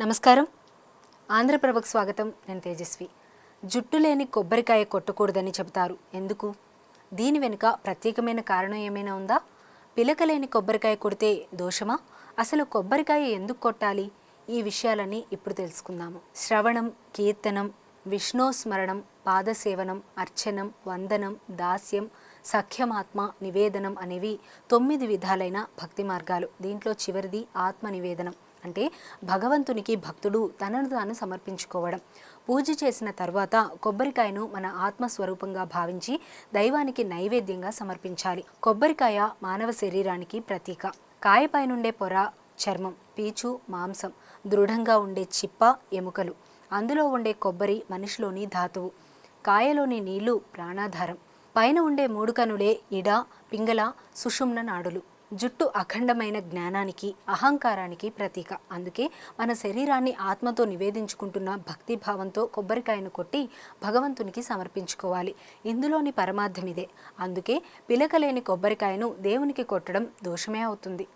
నమస్కారం. ఆంధ్రప్రభకు స్వాగతం. నేను తేజస్వి. జుట్టు లేని కొబ్బరికాయ కొట్టకూడదని చెబుతారు. ఎందుకు? దీని వెనుక ప్రత్యేకమైన కారణం ఏమైనా ఉందా? పిలక లేని కొబ్బరికాయ కొడితే దోషమా? అసలు కొబ్బరికాయ ఎందుకు కొట్టాలి? ఈ విషయాలని ఇప్పుడు తెలుసుకుందాము. శ్రవణం కీర్తనం విష్ణోస్మరణం పాదసేవనం అర్చనం వందనం దాస్యం సఖ్యమాత్మ నివేదనం అనేవి తొమ్మిది విధాలైన భక్తి మార్గాలు. దీంట్లో చివరిది ఆత్మ నివేదనం అంటే భగవంతునికి భక్తుడు తనను తాను సమర్పించుకోవడం. పూజ చేసిన తర్వాత కొబ్బరికాయను మన ఆత్మస్వరూపంగా భావించి దైవానికి నైవేద్యంగా సమర్పించాలి. కొబ్బరికాయ మానవ శరీరానికి ప్రతీక. కాయపైనుండే పొర చర్మం పీచు మాంసం దృఢంగా ఉండే చిప్ప ఎముకలు. అందులో ఉండే కొబ్బరి మనిషిలోని ధాతువు. కాయలోని నీళ్ళు ప్రాణాధారం. పైన ఉండే మూడు కనులే ఇడ పింగళ సుషుమ్న నాడులు. జుట్టు అఖండమైన జ్ఞానానికి అహంకారానికి ప్రతీక. అందుకే మన శరీరాన్ని ఆత్మతో నివేదించుకుంటున్న భక్తి భావంతో కొబ్బరికాయను కొట్టి భగవంతునికి సమర్పించుకోవాలి. ఇందులోని పరమార్థం ఇదే. అందుకే పిలకలేని కొబ్బరికాయను దేవునికి కొట్టడం దోషమే అవుతుంది.